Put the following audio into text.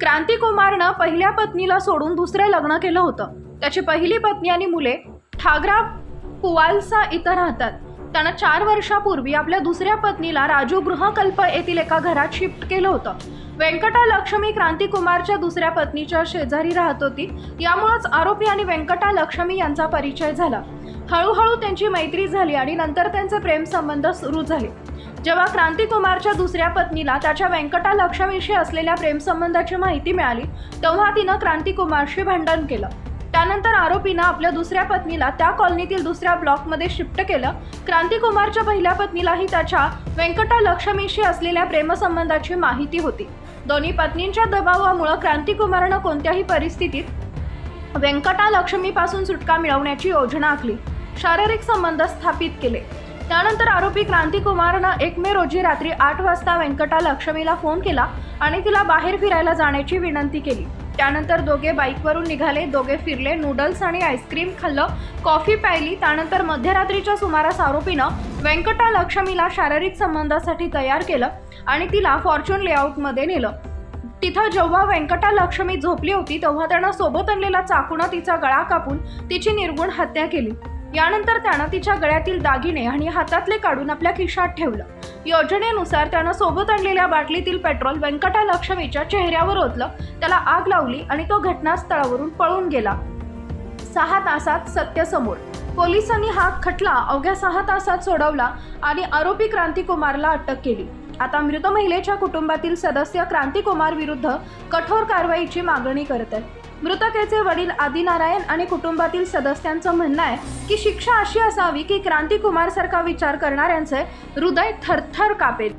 क्रांतिकुमारनं पहिल्या पत्नीला सोडून दुसरे लग्न केलं होतं. त्याची पहिली पत्नी आणि मुले ठागरा पुवालसा इथं राहतात. त्यानं चार वर्षापूर्वी आपल्या दुसऱ्या पत्नीला राजू गृहकल्प येथील एका घरात शिफ्ट केलं होतं. व्यंकटा लक्ष्मी क्रांतिकुमारच्या दुसऱ्या पत्नीच्या शेजारी राहत होती. यामुळेच आरोपी आणि व्यंकटा लक्ष्मी यांचा परिचय झाला. हळूहळू त्यांची मैत्री झाली आणि नंतर त्यांचे प्रेमसंबंध सुरू झाले. जेव्हा क्रांतिकुमारच्या दुसऱ्या पत्नीला त्याच्या व्यंकटा लक्ष्मीशी असलेल्या प्रेमसंबंधाची माहिती मिळाली तेव्हा तिनं क्रांतिकुमारशी भांडण केलं. त्यानंतर आरोपीनं आपल्या दुसऱ्या पत्नीला त्या कॉलनीतील दुसऱ्या ब्लॉकमध्ये शिफ्ट केलं. क्रांतिकुमारच्या पहिल्या पत्नीलाही त्याच्या व्यंकटा लक्ष्मीशी असलेल्या प्रेमसंबंधाची माहिती होती. दोन्ही पत्नींच्या दबावामुळं क्रांतिकुमारनं कोणत्याही परिस्थितीत व्यंकटा लक्ष्मीपासून सुटका मिळवण्याची योजना आखली. शारीरिक संबंध स्थापित केले. त्यानंतर आरोपी क्रांतिकुमारनं एक मे रोजी रात्री आठ वाजता व्यंकटा लक्ष्मीला फोन केला आणि तिला बाहेर फिरायला जाण्याची विनंती केली. त्यानंतर दोघे बाईकवरून निघाले दोघे फिरले नूडल्स आणि आईस्क्रीम खाल्लं कॉफी प्यायली. त्यानंतर मध्यरात्रीच्या सुमारास आरोपीनं व्यंकटा लक्ष्मीला शारीरिक संबंधासाठी तयार केलं आणि तिला फॉर्च्यून लेआउटमध्ये नेलं. तिथं जेव्हा व्यंकटा लक्ष्मी झोपली होती तेव्हा त्यानं सोबत आणलेला चाकूनं तिचा गळा कापून तिची निर्गुण हत्या केली. यानंतर त्यानं तिच्या गळ्यातील दागिने आणि हातातले काढून आपल्या खिशात ठेवलं. योजनेनुसार त्यानं सोबत आणलेल्या बाटलीतील पेट्रोल व्यंकटा लक्ष्मीच्या चेहऱ्यावर ओतलं त्याला आग लावली आणि तो घटनास्थळावरून पळून गेला. सहा तासात सत्य समोर. पोलिसांनी हा खटला अवघ्या सहा तासात सोडवला आणि आरोपी क्रांतिकुमारला अटक केली. आता मृत महिलेच्या कुटुंबातील सदस्य क्रांतिकुमार विरुद्ध कठोर कारवाईची मागणी करत आहेत. मृतकेचे वडील आदिनारायण आणि कुटुंबातील सदस्यांचं म्हणणं आहे की शिक्षा अशी असावी की क्रांतिकुमार सारखा विचार करणाऱ्यांचे हृदय थरथर कापेल.